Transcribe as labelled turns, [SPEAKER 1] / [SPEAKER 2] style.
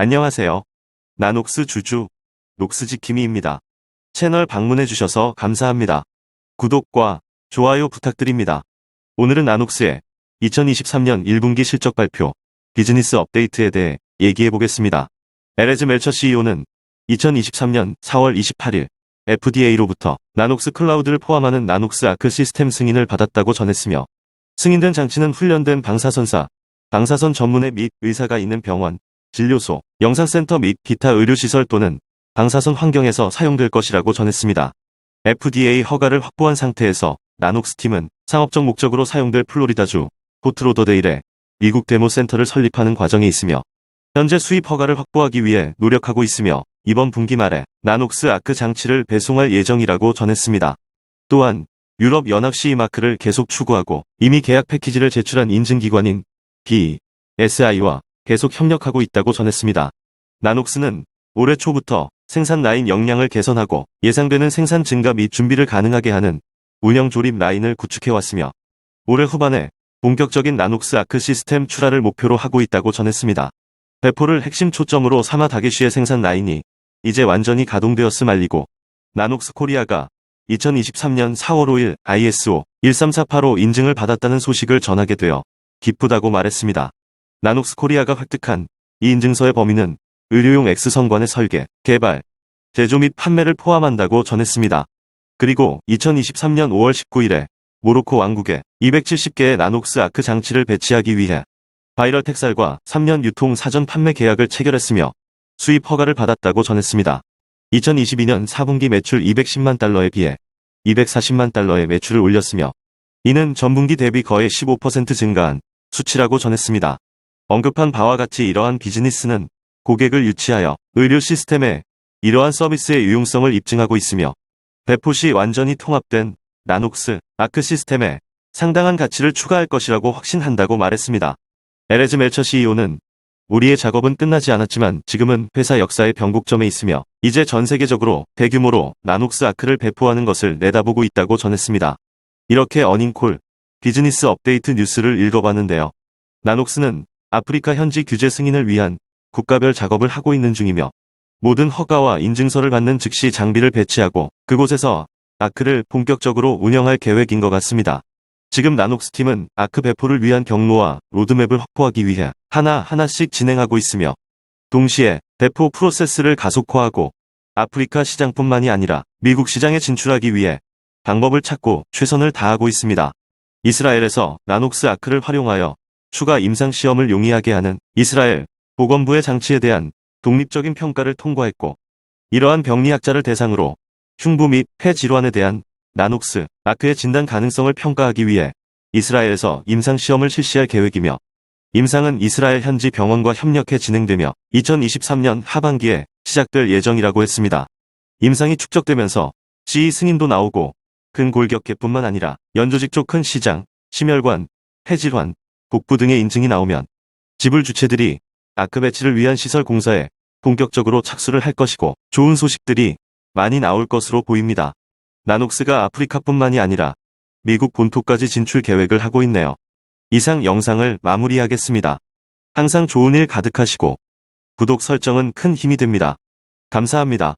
[SPEAKER 1] 안녕하세요. 나 녹스 주주, 녹스지킴이입니다. 채널 방문해주셔서 감사합니다. 구독과 좋아요 부탁드립니다. 오늘은 나녹스의 2023년 1분기 실적 발표, 비즈니스 업데이트에 대해 얘기해보겠습니다. 에레즈 멜처 CEO는 2023년 4월 28일 FDA로부터 나녹스 클라우드를 포함하는 나녹스 아크 시스템 승인을 받았다고 전했으며 승인된 장치는 훈련된 방사선사, 방사선 전문의 및 의사가 있는 병원, 진료소, 영상센터 및 기타 의료시설 또는 방사선 환경에서 사용될 것이라고 전했습니다. FDA 허가를 확보한 상태에서 나녹스 팀은 상업적 목적으로 사용될 플로리다주 포트로더데일에 미국 데모센터를 설립하는 과정에 있으며 현재 수입 허가를 확보하기 위해 노력하고 있으며 이번 분기 말에 나녹스 아크 장치를 배송할 예정이라고 전했습니다. 또한 유럽 연합 CE 마크를 계속 추구하고 이미 계약 패키지를 제출한 인증기관인 BSI와 계속 협력하고 있다고 전했습니다. 나녹스는 올해 초부터 생산 라인 역량을 개선하고 예상되는 생산 증가 및 준비를 가능하게 하는 운영 조립 라인을 구축해왔으며 올해 후반에 본격적인 나녹스 아크 시스템 출하를 목표로 하고 있다고 전했습니다. 배포를 핵심 초점으로 삼아 다게쉬의 생산 라인이 이제 완전히 가동되었음 알리고 나녹스 코리아가 2023년 4월 5일 ISO 13485 인증을 받았다는 소식을 전하게 되어 기쁘다고 말했습니다. 나녹스 코리아가 획득한 이 인증서의 범위는 의료용 X성관의 설계, 개발, 제조 및 판매를 포함한다고 전했습니다. 그리고 2023년 5월 19일에 모로코 왕국에 270개의 나녹스 아크 장치를 배치하기 위해 바이럴 텍살과 3년 유통 사전 판매 계약을 체결했으며 수입 허가를 받았다고 전했습니다. 2022년 4분기 매출 210만 달러에 비해 240만 달러의 매출을 올렸으며 이는 전분기 대비 거의 15% 증가한 수치라고 전했습니다. 언급한 바와 같이 이러한 비즈니스는 고객을 유치하여 의료 시스템에 이러한 서비스의 유용성을 입증하고 있으며 배포 시 완전히 통합된 나녹스 아크 시스템에 상당한 가치를 추가할 것이라고 확신한다고 말했습니다. 에레즈 멜처 CEO는 우리의 작업은 끝나지 않았지만 지금은 회사 역사의 변곡점에 있으며 이제 전 세계적으로 대규모로 나녹스 아크를 배포하는 것을 내다보고 있다고 전했습니다. 이렇게 어닝콜 비즈니스 업데이트 뉴스를 읽어봤는데요. 나녹스는 아프리카 현지 규제 승인을 위한 국가별 작업을 하고 있는 중이며 모든 허가와 인증서를 받는 즉시 장비를 배치하고 그곳에서 아크를 본격적으로 운영할 계획인 것 같습니다. 지금 나녹스 팀은 아크 배포를 위한 경로와 로드맵을 확보하기 위해 하나하나씩 진행하고 있으며 동시에 배포 프로세스를 가속화하고 아프리카 시장뿐만이 아니라 미국 시장에 진출하기 위해 방법을 찾고 최선을 다하고 있습니다. 이스라엘에서 나녹스 아크를 활용하여 추가 임상시험을 용이하게 하는 이스라엘 보건부의 장치에 대한 독립적인 평가를 통과했고 이러한 병리학자를 대상으로 흉부 및 폐 질환에 대한 나녹스 아크의 진단 가능성을 평가하기 위해 이스라엘에서 임상시험을 실시할 계획이며 임상은 이스라엘 현지 병원과 협력해 진행되며 2023년 하반기에 시작될 예정이라고 했습니다. 임상이 축적되면서 CE 승인도 나오고 큰 골격계뿐만 아니라 연조직 쪽 큰 시장, 심혈관, 폐질환, 복부 등의 인증이 나오면 지불 주체들이 아크 배치를 위한 시설 공사에 본격적으로 착수를 할 것이고 좋은 소식들이 많이 나올 것으로 보입니다. 나녹스가 아프리카뿐만이 아니라 미국 본토까지 진출 계획을 하고 있네요. 이상 영상을 마무리하겠습니다. 항상 좋은 일 가득하시고 구독 설정은 큰 힘이 됩니다. 감사합니다.